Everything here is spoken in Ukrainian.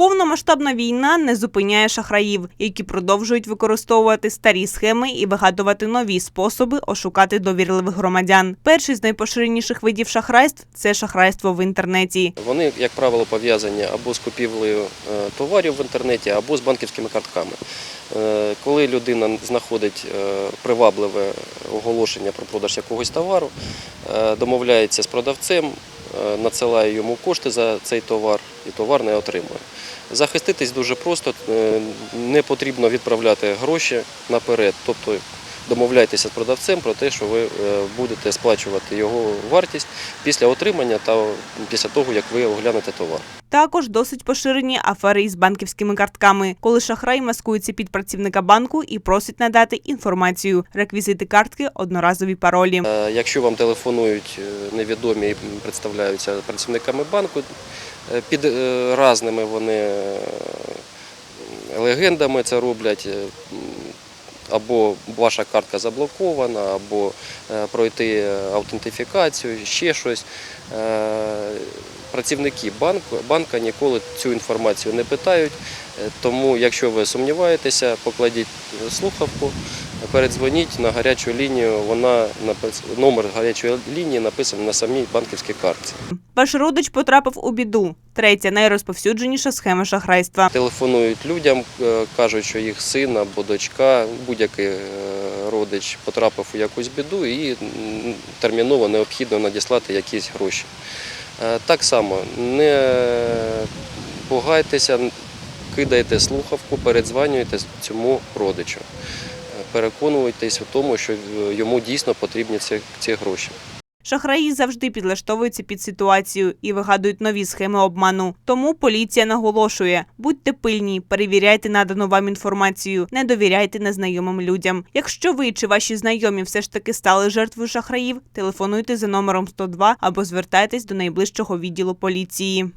Повномасштабна війна не зупиняє шахраїв, які продовжують використовувати старі схеми і вигадувати нові способи ошукати довірливих громадян. Перший з найпоширеніших видів шахрайств це шахрайство в інтернеті. Вони, як правило, пов'язані або з купівлею е, товарів в інтернеті, або з банківськими картками. Е, Коли людина знаходить е, привабливе оголошення про продаж якогось товару, домовляється з продавцем, надсилає йому кошти за цей товар і товар не отримує. Захиститись дуже просто, е, не потрібно відправляти гроші наперед. Тобто домовляйтеся з продавцем про те, що ви е, будете сплачувати його вартість після отримання та після того, як ви оглянете товар. Також досить поширені афери із банківськими картками, коли шахрай маскується під працівника банку і просить надати інформацію, реквізити картки, одноразові паролі. Е, Якщо вам телефонують е, невідомі і представляються працівниками банку, під разними вони легендами це роблять. Е, Або ваша картка заблокована, або е, пройти аутентифікацію, ще щось. Працівники банку, банка ніколи цю інформацію не питають, е, тому якщо ви сумніваєтеся, покладіть слухавку, передзвоніть на гарячу лінію. Вона номер гарячої лінії написаний на самій банківській картці. Ваш родич потрапив у біду. Третя найрозповсюдженіша схема шахрайства. Телефонують людям, е, кажуть, що їх син або дочка, будь-який е, родич потрапив у якусь біду і терміново необхідно надіслати якісь гроші. Е, Так само не пугайтеся, кидайте слухавку, передзванюйте цьому родичу. Е, Переконуйтесь у тому, що е, йому дійсно потрібні ці, ці гроші. Шахраї завжди підлаштовуються під ситуацію і вигадують нові схеми обману. Тому поліція наголошує: будьте пильні, перевіряйте надану вам інформацію, не довіряйте незнайомим людям. Якщо ви чи ваші знайомі все ж таки стали жертвою шахраїв, телефонуйте за номером 102 або звертайтесь до найближчого відділу поліції.